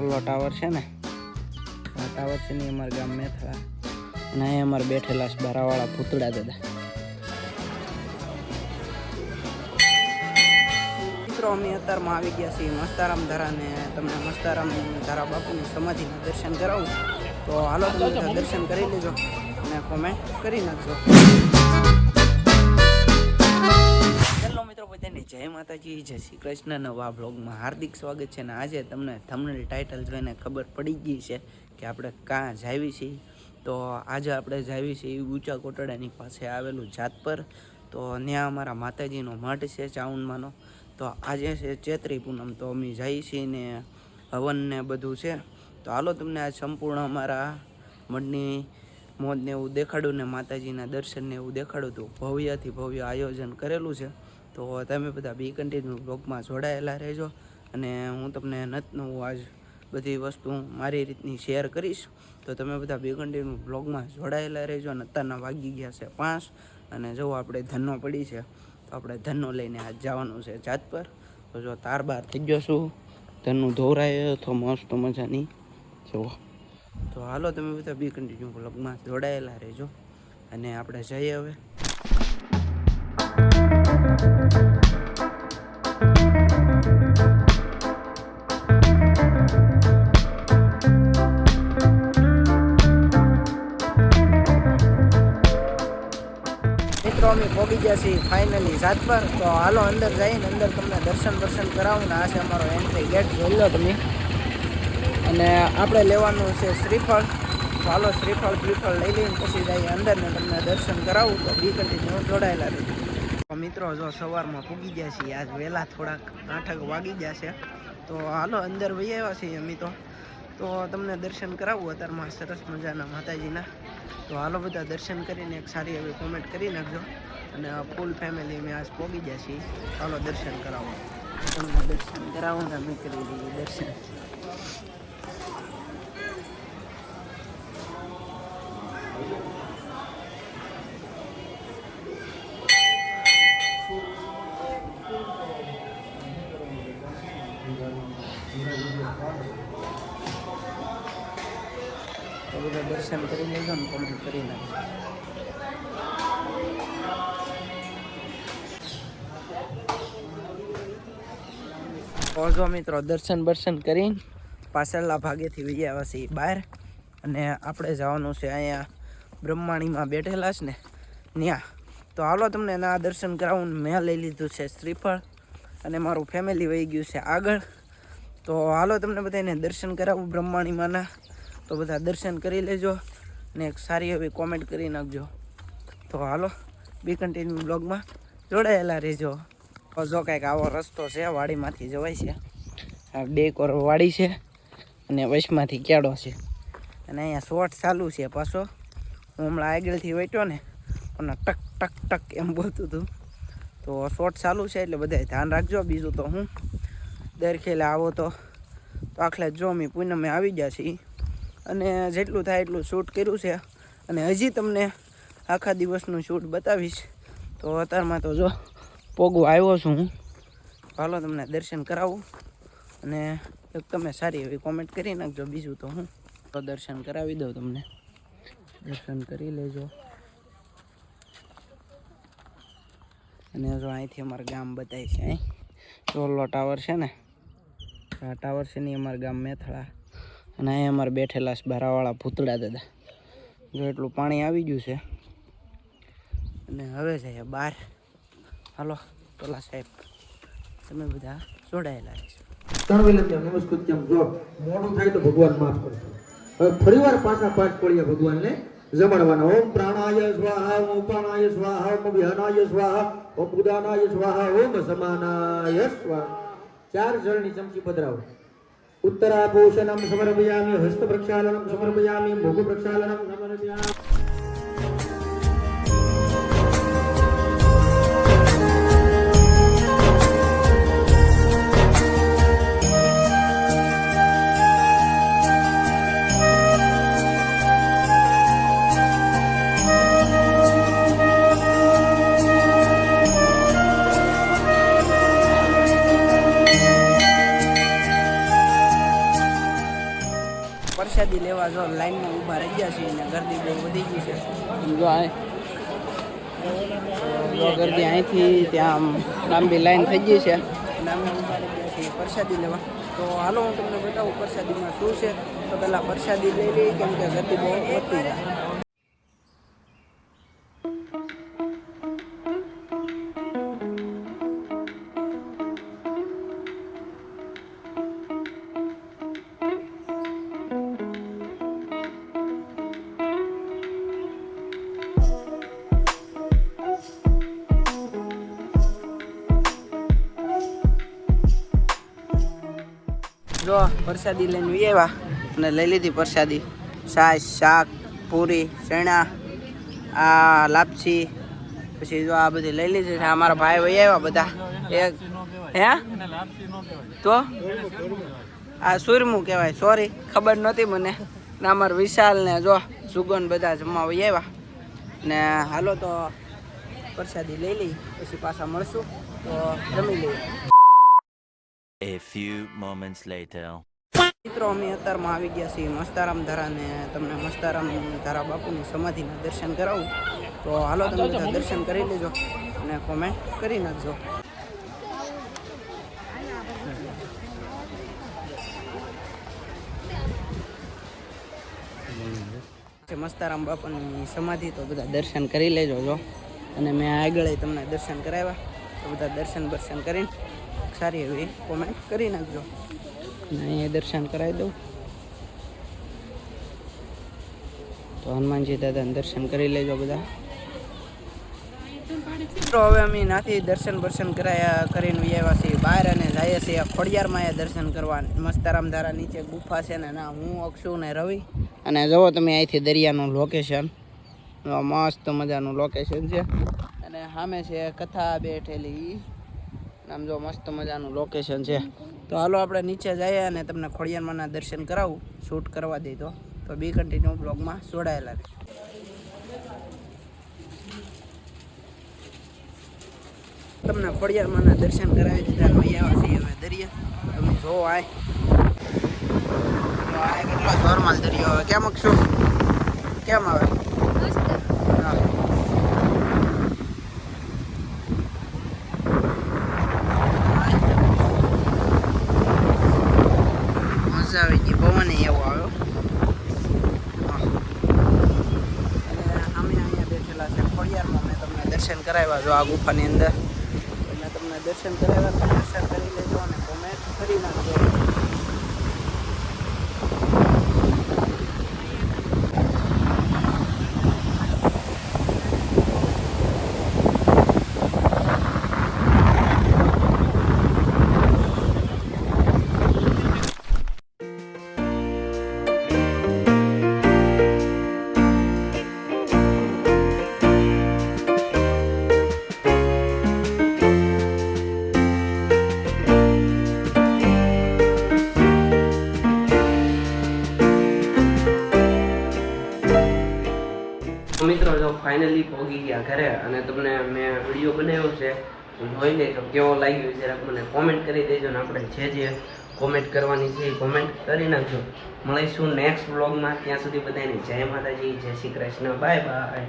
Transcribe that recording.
ઓલો ટાવર છે ને, આ ટાવર છે ને અમારા ગામ મેથળા. અને અહીંયા અમારે બેઠેલા છે બારાવાળા પૂતળા દાદા. મિત્રો, અમે અત્યારમાં આવી ગયા છીએ મસ્તારામ ધારાને તમને મસ્તારામ ધારા બાપુની સમાધિના દર્શન કરાવું. તો હાલો, તમે દર્શન કરી લેજો અને કોમેન્ટ કરી નાખજો. મિત્રો, બધાને જય માતાજી, જય શ્રી કૃષ્ણ. નવા બ્લોગમાં હાર્દિક સ્વાગત છે ને આજે તમને થંબનેલ ટાઇટલ જોઈને ખબર પડી ગઈ છે કે આપણે કાં જાવી છીએ. તો આજે આપણે જાવી છીએ ઊંચા કોટડાની પાસે આવેલું જાતપર. તો ત્યાં અમારા માતાજીનો મઠ છે ચાઉનમાંનો તો આજે છે ચૈત્રી પૂનમ, તો અમે જઈએ છીએ ને હવન ને બધું છે. તો હાલો તમને આ સંપૂર્ણ અમારા મઠની મોજને એવું દેખાડું ને માતાજીના દર્શનને એવું દેખાડું હતું ભવ્યથી ભવ્ય આયોજન કરેલું છે. તો તમે બધા બી કન્ટિન્યુ બ્લોગમાં જોડાયેલા રહેજો. અને હું તમને નતનું આજ બધી વસ્તુ મારી રીતની શેર કરીશ. તો તમે બધા બી કન્ટિન્યુ બ્લોગમાં જોડાયેલા રહેજો. અને અત્યારના વાગી ગયા છે પાંચ અને જો આપણે ધનનો પડી છે, તો આપણે ધનનો લઈને આજ જવાનું છે જાત પર તો જો તાર બાર થઈ ગયો છું. ધનનું ધોરાય તો મસ્ત મજાની. જુઓ તો હાલો તમે બધા બી કન્ટિન્યુ બ્લોગમાં જોડાયેલા રહેજો. અને આપણે જઈએ હવે. મિત્રો, અમે ગયા છીએ ફાઇનલી સાત પર. તો હાલો અંદર જઈને અંદર તમને દર્શન દર્શન કરાવું ને આ અમારો એન્ટ્રી ગેટ જોઈ અને આપણે લેવાનું છે શ્રીફળ. હાલો શ્રીફળ શ્રીફળ લઈ લઈને પછી જઈએ અંદર ને તમને દર્શન કરાવું. તો બી કન્ટિન્યુ જોડાયેલા રહેજો તો મિત્રો જો સવારમાં પૂગી ગયા છીએ, આજ વહેલા થોડાક આઠક વાગી ગયા છે. તો હાલો, અંદર વહી આવ્યા છીએ અમે તો. તો તમને દર્શન કરાવવું અત્યારમાં સરસ મજાના માતાજીના. તો હાલો બધા દર્શન કરીને એક સારી એવી કોમેન્ટ કરી નાખજો. અને ફૂલ ફેમિલી અમે આજ પહોંચી ગયા છીએ. ચાલો દર્શન કરાવો. તમને દર્શન કરાવો ને અમે કરી દર્શન. તો બધા દર્શન કરી લેજો ને કમ્પ્લીટ કરી નાખજો. પહોંચો મિત્રો, દર્શન બર્શન કરીને પાછળના ભાગેથી આવ્યા છીએ બહાર અને આપણે જવાનું છે અહીંયા બ્રહ્માણીમાં બેઠેલા છે ને ત્યાં. તો હાલો તમને એના દર્શન કરાવું મેં લઈ લીધું છે શ્રીફળ અને મારું ફેમિલી વહી ગયું છે આગળ. તો હાલો તમને બધાને દર્શન કરાવું બ્રહ્માણીમાંના. તો બધા દર્શન કરી લેજો ને એક સારી એવી કોમેન્ટ કરી નાખજો. તો હાલો બી કન્ટિન્યુ બ્લોગમાં જોડાયેલા રહેજો. જો કંઈક આવો રસ્તો છે, વાડીમાંથી જવાય છે. આ બે કોર વાડી છે અને વચમાંથી કેળો છે. અને અહીંયા શોર્ટ ચાલુ છે પાછો. હું હમણાં આગળથી વેટ્યો ને, અને ટક ટક ટક એમ બોલતું હતું. તો શોર્ટ ચાલુ છે એટલે બધા ધ્યાન રાખજો. બીજું તો હું દર ખેલે આવો તો. આખલે જો અમે પૂનમે આવી ગયા છીએ. અને જેટલું થાય એટલું શૂટ કર્યું છે. અને હજી તમને આખા દિવસનું શૂટ બતાવીશ. તો અત્યારમાં તો જો પોગો આવ્યો છું હું. હાલો તમને દર્શન કરાવું. અને એક તમે સારી એવી કોમેન્ટ કરી નાખજો, બીજું તો હું. તો દર્શન કરાવી દઉં તમને. દર્શન કરી લેજો. અને જો અહીંથી અમારું ગામ બતાય છે, અહીં. ચોલો ટાવર છે ને. આ ટાવર છે ને અમારું ગામ મેથળા. અને અહીંયા અમારે બેઠેલા છે, બારાવાળા ભૂતળા દાદા. જો એટલું પાણી આવી ગયું છે. અને હવે જઈએ બહાર. હાલો, પેલા સાહેબ, તમે બધા જોડાયેલા છે ત્રણ વિલંબ ત્યાં જો મોડું થાય તો ભગવાન માફ કરશે. હવે પાછા પાઠ પડીએ ભગવાનને. જમાડવાના. ઓમ પ્રાણાય સ્વાહા, ઓમ ઉપાણાય સ્વાહા, ઓમ વિહનાય સ્વાહા, ઓમ ઉદાનાય સ્વાહા, ઓમ સમાનાય ચાર જળની ચમચી પધરાવો. उत्तराभूषणं समर्पयामि हस्तप्रक्षालनं समर्पयामि भोगप्रक्षालनं समर्पयामि પ્રસાદી જો લાઈનમાં ઊભા રહી ગયા છીએ અને ગરદી બહુ વધી ગઈ છે. જો ગરદી અહીંથી ત્યાં લાંબી લાઈન થઈ ગઈ છે. લાંબી ઊભા રહી પ્રસાદી લેવા. તો હાલો હું તમને બતાવું પ્રસાદીમાં શું છે. તો પહેલાં પ્રસાદી લઈ લઈએ કેમ કે ગરદી બહુ વધતી જાય જો પ્રસાદી લઈને આવ્યા અને લઈ લીધી પ્રસાદી. છાશ શાક, પૂરી, ચણા, આ લાપસી, પછી જો આ બધી લઈ લીધી છે. અમારા ભાઈ ભાઈ આવ્યા બધા. એક હે? તો? આ સુરમું કહેવાય. સોરી ખબર નહોતી મને. ને અમારા વિશાલ ને જો સુગન બધા જમવા વહી આવ્યા. ને હાલો તો પ્રસાદી લઈ લઈ, પછી પાછા મળશું. તો જમી લઈએ. A few moments later. મિત્રો, અમે અત્યારમાં આવી ગયા છીએ મસ્તારામ ધારાને. તમને મસ્તારામ ધારા બાપુની સમાધિના દર્શન કરાવું. તો હાલો તમે બધા દર્શન કરી લેજો અને કોમેન્ટ કરી નાખજો. મસ્તારામ બાપાની સમાધિ, તો બધા દર્શન કરી લેજો જો. અને મેં આગળ તમને દર્શન કરાવ્યા. તો બધા દર્શન દર્શન કરીને સારી એવી કોમેન્ટ કરી નાખજો. અહીંયા દર્શન કરાવી દઉં. તો હનુમાનજી દાદાને દર્શન કરી લેજો બધા. મિત્રો હવે અમે નાથી દર્શન બર્શન કરાયા કરીને આવ્યા છીએ બહાર અને જઈએ છીએ ખોડિયારમાં એ દર્શન કરવા. મસ્તારામ ધારા નીચે ગુફા છે ને ના, હું, અક્ષુ ને રવિ. અને જુઓ તમે અહીંથી દરિયાનું લોકેશન મસ્ત મજાનું લોકેશન છે. અને સામે છે કથા બેઠેલી. આમ જો મસ્ત મજાનું લોકેશન છે. તો હાલો આપણે નીચે જઈએ અને તમને ખોડિયારમાંના દર્શન કરાવું. શૂટ કરવા દઈ તો. બી કન્ટિન્યુ બ્લોગમાં જોડાયેલા રહીશું તમને ખોડિયારમાંના દર્શન કરાવી દીધા વહી આવ્યા છીએ હવે દરિયા. તમે જો આય. કેટલો જોરમાલ દરિયો. હવે કેમ શું કેમ આવે હા. મજા આવી ગઈ પવન એવો આવ્યો હા. અને અમે અહીંયા બેઠેલા છે ખોડિયારમાં મેં તમને દર્શન કરાવ્યા જો આ ગુફાની અંદર. મેં તમને દર્શન કરાવ્યા દર્શન કરી લેજો અને કોમેન્ટ કરી નાખજો તો ફાઇનલી પહોંચી ગયા ઘરે અને તમને મેં વીડિયો બનાવ્યો છે. જોઈ જોઈ લેજો કેવો લાગ્યો જરાક મને કોમેન્ટ કરી દેજો ને આપણે જે જે કોમેન્ટ કરવાની છે એ કોમેન્ટ કરી નાખજો. મળીશું નેક્સ્ટ બ્લોગમાં ત્યાં સુધી બધાને જય માતાજી, જય શ્રી કૃષ્ણ. Bye bye